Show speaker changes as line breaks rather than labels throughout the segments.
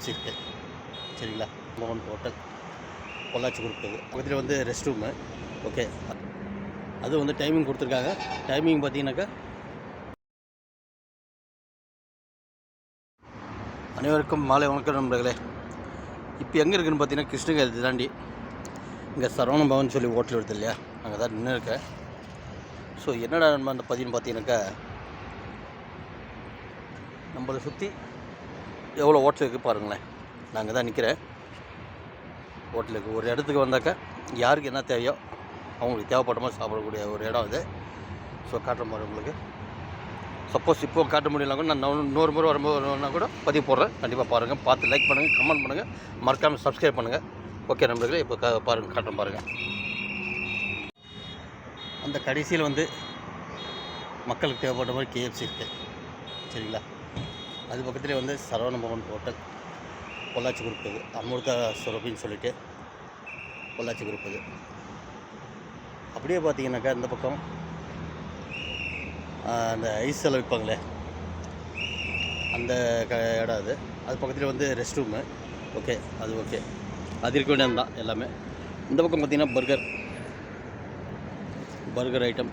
KFC இருக்குது சரிங்களா? மோகன் ஹோட்டல் பொள்ளாச்சி கொடுக்குது பக்கத்தில் வந்து ரெஸ்ட் ரூமு ஓகே அது வந்து டைமிங் கொடுத்துருக்காங்க. டைமிங் பார்த்தீங்கன்னாக்கா அனைவருக்கும் மாலை வணக்கம் நண்பர்களே. இப்போ எங்கே இருக்குன்னு பார்த்தீங்கன்னா கிருஷ்ணகிரி தாண்டி. இங்கே சரவண பவன் சொல்லி ஹோட்டல் வருது இல்லையா? அங்கே தான் நின்று இருக்கேன். ஸோ என்னடா நம்ம அந்த பதின்னு பார்த்தீங்கன்னாக்கா நம்மளை சுற்றி எவ்வளோ ஹோட்டல் இருக்குது பாருங்களேன். நாங்கள் தான் நிற்கிறேன் ஹோட்டலுக்கு ஒரு இடத்துக்கு வந்தாக்கா யாருக்கு என்ன தேவையோ அவங்களுக்கு தேவைப்பட்ட மாதிரி சாப்பிடக்கூடிய ஒரு இடம் இது ஸோ காட்டுற மாதிரி உங்களுக்கு. சப்போஸ் இப்போ காட்ட முடியல கூட நான் இன்னொரு- முறை வரும்போதுனா கூட பதிவு போடுறேன். கண்டிப்பாக பாருங்கள் பார்த்து லைக் பண்ணுங்கள் கமெண்ட் பண்ணுங்கள் மறக்காமல் சப்ஸ்கிரைப் பண்ணுங்கள் ஓகே நண்பர்களே இப்போ கா பாருங்கள் காட்டுறேன் பாருங்கள் அந்த கடைசியில் வந்து மக்களுக்கு தேவைப்பட்ட மாதிரி கேஎஃப்சி இருக்குது சரிங்களா? அது பக்கத்துலேயே வந்து சரவண பவன் ஹோட்டல் பொள்ளாச்சி குரூப் இது. அமிர்தா சுரபின்னு சொல்லிட்டு பொள்ளாச்சி குரூப் இது. அப்படியே பார்த்தீங்கன்னாக்கா இந்த பக்கம் அந்த ஐஸ் எல்லாம் விற்பாங்களே அந்த க இடம் அது. அது பக்கத்தில் வந்து ரெஸ்ட் ரூமு ஓகே அது ஓகே. அது இருக்க வேண்டியது தான் எல்லாமே. இந்த பக்கம் பார்த்தீங்கன்னா பர்கர். Burger item.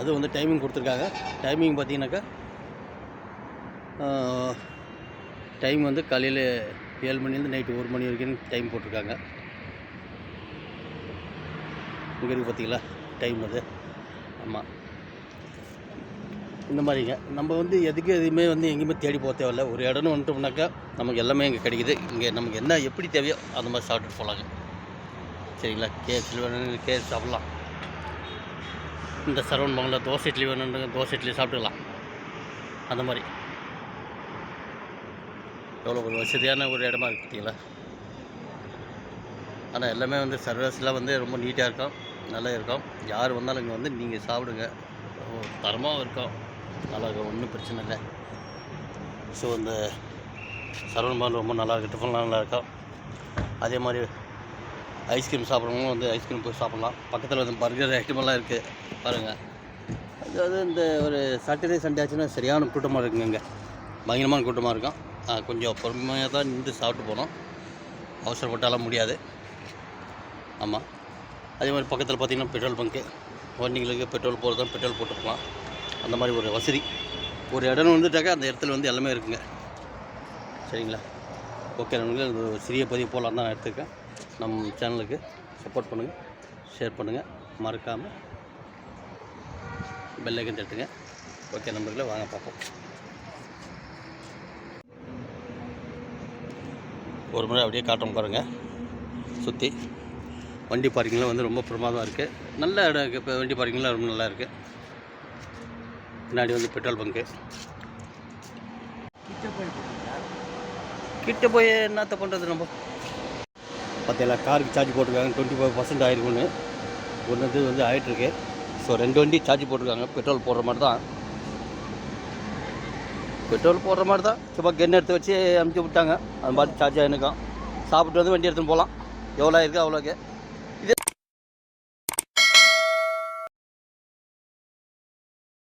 அது வந்து டைமிங் கொடுத்துருக்காங்க. டைமிங் பார்த்தீங்கன்னாக்கா டைம் வந்து காலையில் ஏழு மணிலேருந்து நைட்டு ஒரு மணி வரைக்கும் டைம் போட்டிருக்காங்க. இங்கே இருக்குது பார்த்தீங்களா டைம் அது. ஆமாம் இந்த மாதிரிங்க. நம்ம வந்து எதுக்கு எதுவுமே வந்து எங்கேயுமே தேடி போக தேவையில்ல. ஒரு இடம்னு வந்துட்டோம்னாக்கா நமக்கு எல்லாமே இங்கே கிடைக்குது. இங்கே நமக்கு என்ன எப்படி தேவையோ அந்த மாதிரி சாப்பிட்டுட்டு போகலாங்க சரிங்களா? கேஎஃப்சி வேணும் கேஎஃப் சாப்பிட்லாம். இந்த சரவண் பவனில் தோசை இட்லி வேணுன்ற தோசை இட்லி சாப்பிட்டுக்கலாம். அந்த மாதிரி. எவ்வளோ ஒரு வசதியான ஒரு இடமா இருக்குது பார்த்தீங்களா? ஆனால் எல்லாமே வந்து சர்வீஸ்லாம் வந்து ரொம்ப நீட்டாக இருக்கும் நல்லா இருக்கும். யார் வந்தாலும் இங்கே வந்து நீங்கள் சாப்பிடுங்க. தரமாக இருக்கும். நல்லா இருக்கும் ஒன்றும் பிரச்சனை இல்லை. ஸோ இந்த சரவண பால் ரொம்ப நல்லா இருக்குது டிஃபன்லாம் நல்லா இருக்கும். அதே மாதிரி ஐஸ்கிரீம் சாப்பிட்றவங்களும் வந்து ஐஸ்கிரீம் போய் சாப்பிட்லாம். பக்கத்தில் வந்து பர்கர் ஐட்டமெல்லாம் இருக்குது பாருங்கள் அதாவது இந்த ஒரு சாட்டர்டே சண்டே ஆச்சுன்னா சரியான கூட்டமாக இருக்குங்க இங்கே. பயங்கரமான கூட்டமாக இருக்கும். கொஞ்சம் பொறுமையாக தான் நின்று சாப்பிட்டு போனோம். அவசரப்பட்டாலாம் முடியாது. ஆமாம் அதே மாதிரி பக்கத்தில் பார்த்திங்கன்னா பெட்ரோல் பங்க்கு வண்டிங்களுக்கு பெட்ரோல் போகிறதா பெட்ரோல் போட்டுக்கலாம். அந்த மாதிரி ஒரு வசதி. ஒரு இடம் வந்துட்டாக்கா அந்த இடத்துல வந்து எல்லாமே இருக்குங்க. சரிங்களா? ஓகே நண்பர்களே இது ஒரு சிறிய பதிவு போகலாம் தான் நான் எடுத்துருக்கேன். நம்ம சேனலுக்கு சப்போர்ட் பண்ணுங்கள் ஷேர் பண்ணுங்கள் மறக்காமல் பெல்லைக்கன் தட்டுங்க ஓகே நண்பர்களே வாங்க பார்ப்போம். ஒரு முறை அப்படியே காட்டும் பாருங்கள் சுற்றி வண்டி பார்க்கிங்லாம் வந்து ரொம்ப பிரமாதமாக இருக்குது நல்ல இடம் இருக்குது இப்போ வண்டி பார்க்கிங்லாம் ரொம்ப நல்லா இருக்குது பின்னாடி வந்து பெட்ரோல் பங்க்கு கிட்ட போய் என்னத்த பண்ணுறது நம்ம? பார்த்தீங்களா காருக்கு சார்ஜ் போட்டிருக்காங்க. டுவெண்ட்டி ஃபைவ் பர்சன்ட் ஆயிருக்குன்னு ஒன்று இது வந்து ஆகிட்டுருக்கு ஸோ ரெண்டு வண்டி சார்ஜ் போட்டிருக்காங்க. பெட்ரோல் போடுற மாதிரி தான். பெட்ரோல் போடுற மாதிரி தான். சும்மா கென் எடுத்து வச்சு அமுச்சு விட்டாங்க. அது மாதிரி சார்ஜ் ஆகிருக்கும் சாப்பிட்டு வந்து வண்டி எடுத்துன்னு போகலாம். எவ்வளோ இருக்குது அவ்வளோக்கு